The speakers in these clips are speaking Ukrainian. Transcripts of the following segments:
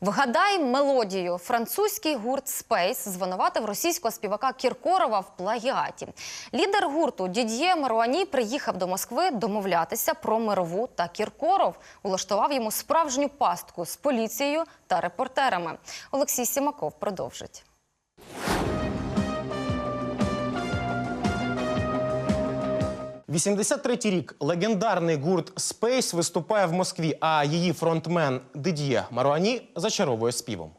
Вгадай мелодію. Французький гурт Space звинуватив російського співака Кіркорова в плагіаті. Лідер гурту Дід'є Маруані приїхав до Москви домовлятися про мирову та Кіркоров улаштував йому справжню пастку з поліцією та репортерами. Олексій Сімаков продовжить. – 83-й рік легендарний гурт Space виступає в Москві, а її фронтмен Дид'є Маруані зачаровує співом.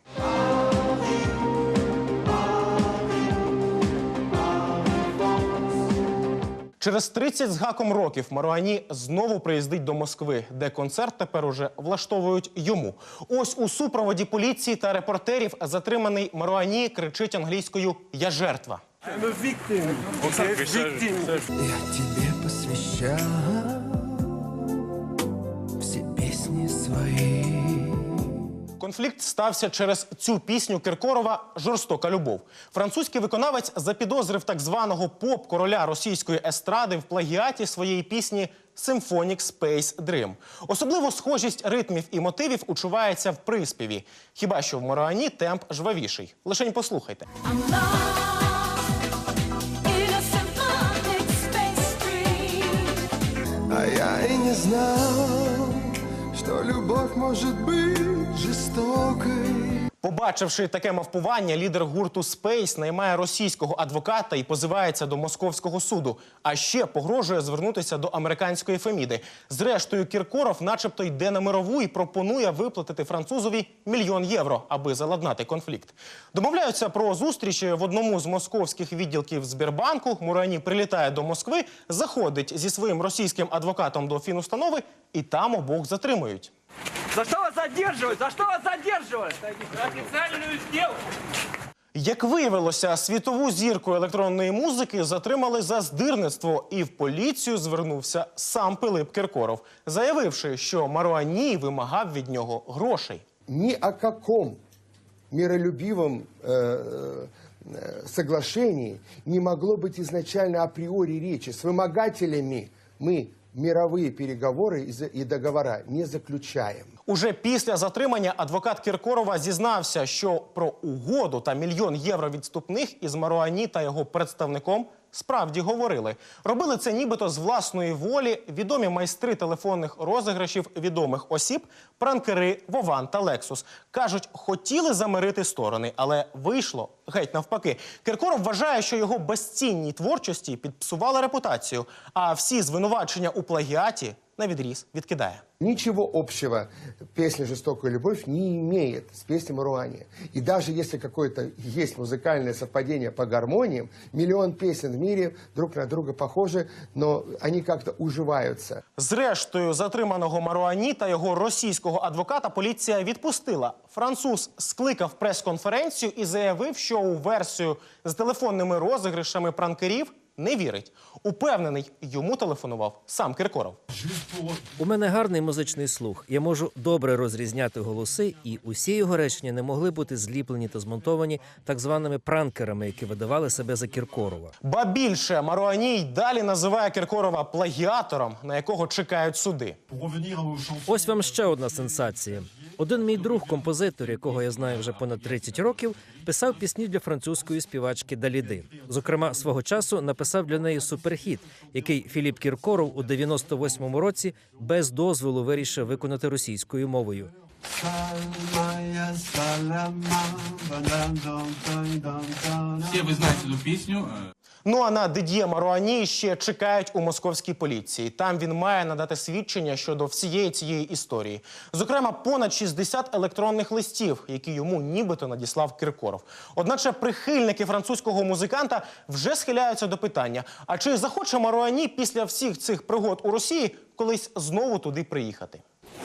Через 30 з гаком років Маруані знову приїздить до Москви, де концерт тепер уже влаштовують йому. Ось у супроводі поліції та репортерів затриманий Маруані кричить англійською Я жертва. I'm a victim. Okay, victim. Я тебе посвящаю все песни свои. Конфлікт стався через цю пісню Киркорова Жорстока любов. Французький виконавець запідозрив так званого поп-короля російської естради в плагіаті своєї пісні Symphonic Space Dream. Особливо схожість ритмів і мотивів учувається в приспіві. Хіба що в Маруані темп жвавіший. Лишень послухайте. I'm А я и не знал, что любовь может быть жестокой. Побачивши таке мавпування, лідер гурту Space наймає російського адвоката і позивається до московського суду. А ще погрожує звернутися до американської Феміди. Зрештою, Кіркоров, начебто, йде на мирову і пропонує виплатити французові мільйон євро, аби заладнати конфлікт. Домовляються про зустріч в одному з московських відділків Збірбанку. Мурані прилітає до Москви, заходить зі своїм російським адвокатом до фінустанови, і там обох затримують. За что вас задерживают? За что вас задерживают? За официальную сделку. Як виявилося, світову зірку електронної музики затримали за здирництво, і в поліцію звернувся сам Пилип Киркоров, заявивши, що Маруані вимагав від нього грошей. ни о каком миролюбивом э, э, соглашении не могло быть изначально априори речи. С вымогателями мы мировые переговоры и договора не заключаем. Уже після затримання адвокат Кіркорова зізнався, що про угоду та мільйон євро відступних із Маруані та його представником справді говорили. Робили це нібито з власної волі відомі майстри телефонних розіграшів відомих осіб, пранкери Вован та Лексус. Кажуть, хотіли замирити сторони, але вийшло геть навпаки. Киркоров вважає, що його безцінній творчості підпсували репутацію, а всі звинувачення у плагіаті на відріз відкидає. Ничего общего песня «Жестокая любовь» не имеет с песней Маруани. И даже если какое-то есть музыкальное совпадение по гармониям, миллион песен в мире друг на друга похожи, но они как-то уживаются. Зрештою, затриманого Маруані та його російського адвоката поліція відпустила. Француз скликав прес-конференцію і заявив, що у версію з телефонними розіграшами пранкерів не вірить. Упевнений, йому телефонував сам Киркоров. У мене гарний музичний слух. Я можу добре розрізняти голоси, і усі його речення не могли бути зліплені та змонтовані так званими пранкерами, які видавали себе за Кіркорова. Ба більше Маруані й далі називає Киркорова плагіатором, на якого чекають суди. Ось вам ще одна сенсація. Один мій друг, композитор, якого я знаю вже понад 30 років, писав пісні для французької співачки Даліди. Зокрема, свого часу написав для неї суперхіт, який Філіп Кіркоров у 98-му році без дозволу вирішив виконати російською мовою. Все вы знаете эту песню. Ну а на Дид'є Маруані ще чекають у московській поліції. Там він має надати свідчення щодо всієї цієї історії. Зокрема, понад 60 електронних листів, які йому нібито надіслав Киркоров. Одначе прихильники французького музиканта вже схиляються до питання: а чи захоче Маруані після всіх цих пригод у Росії колись знову туди приїхати?